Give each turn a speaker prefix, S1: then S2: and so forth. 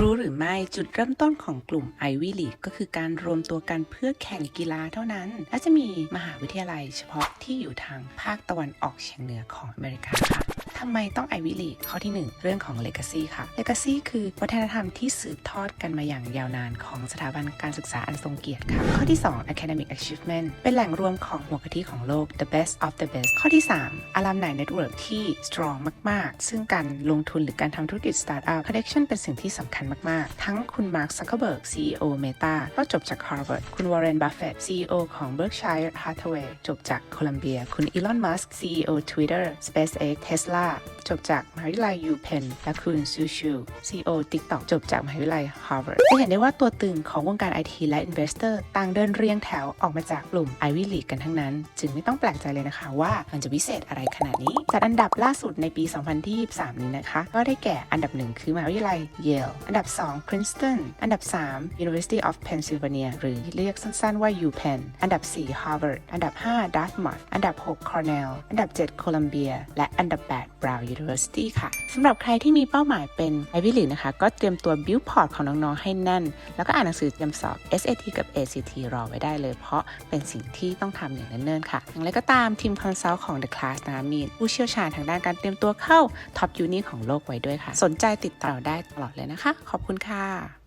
S1: รู้หรือไม่จุดเริ่มต้นของกลุ่ม Ivy League ก็คือการรวมตัวกันเพื่อแข่งกีฬาเท่านั้น และจะมีมหาวิทยาลัยเฉพาะที่อยู่ทางภาคตะวันออกเฉียงเหนือของอเมริกาค่ะ ทำไมต้อง Ivy League ข้อที่ 1 เรื่องของ Legacy ค่ะ Legacy คือวัฒนธรรมที่สืบทอดกันมาอย่างยาวนานของสถาบันการศึกษาอันทรงเกียรติค่ะ ข้อที่ 2 Academic Achievement เป็นแหล่งรวมของหัวกะทิของโลก the best of the best ข้อที่ 3 Alumni Network ที่ strong มาก ๆ ซึ่งการลงทุนหรือการทำธุรกิจ Startup Connection เป็นสิ่งที่สำคัญมาก ๆ ทั้งคุณมาร์คซักเคอร์เบิร์ก CEO Meta ก็จบจาก Harvard คุณวอร์เรนบัฟเฟตต์ CEO ของ Berkshire Hathaway จบจากโคลัมเบีย คุณอีลอนมัสก์ CEO Twitter SpaceX Tesla จบจากมหาวิทยาลัย UPenn และคุณซูชู CEO TikTok จบจากมหาวิทยาลัย Harvard จะเห็นได้ว่าตัวตึงของวงการ IT และ Investor ต่างเดินเรียงแถวออกมาจากกลุ่ม Ivy League กันทั้งนั้น จึงไม่ต้องแปลกใจเลยนะคะว่ามันจะวิเศษอะไรขนาดนี้ จัดอันดับล่าสุดในปี 2023 นี้นะคะ ก็ได้แก่อันดับ 1 คือมหาวิทยาลัย Yale อันดับ 2 Princeton อันดับ 3 University of Pennsylvania หรือเรียกสั้นๆว่า UPenn อันดับ 4 Harvard อันดับ 5 Dartmouth อันดับ 6 Cornell อันดับ 7 Columbia และอันดับ 8 Brown University ค่ะสำหรับใครที่มีเป้าหมายเป็น Ivy League นะคะ ก็เตรียมตัว build port ของน้องๆให้แน่น แล้วก็อ่านหนังสือเตรียมสอบ SAT กับ ACT รอไว้ได้เลย เพราะเป็นสิ่งที่ต้องทำอย่างเนิ่นๆค่ะ อย่างไรก็ตามทีมคอนซัลท์ของ The Class นะมีผู้เชี่ยวชาญทางด้านการเตรียมตัวเข้า Top Uni ของโลกไว้ด้วยค่ะ สนใจติดต่อได้ตลอดเลยนะคะ ขอบคุณค่ะ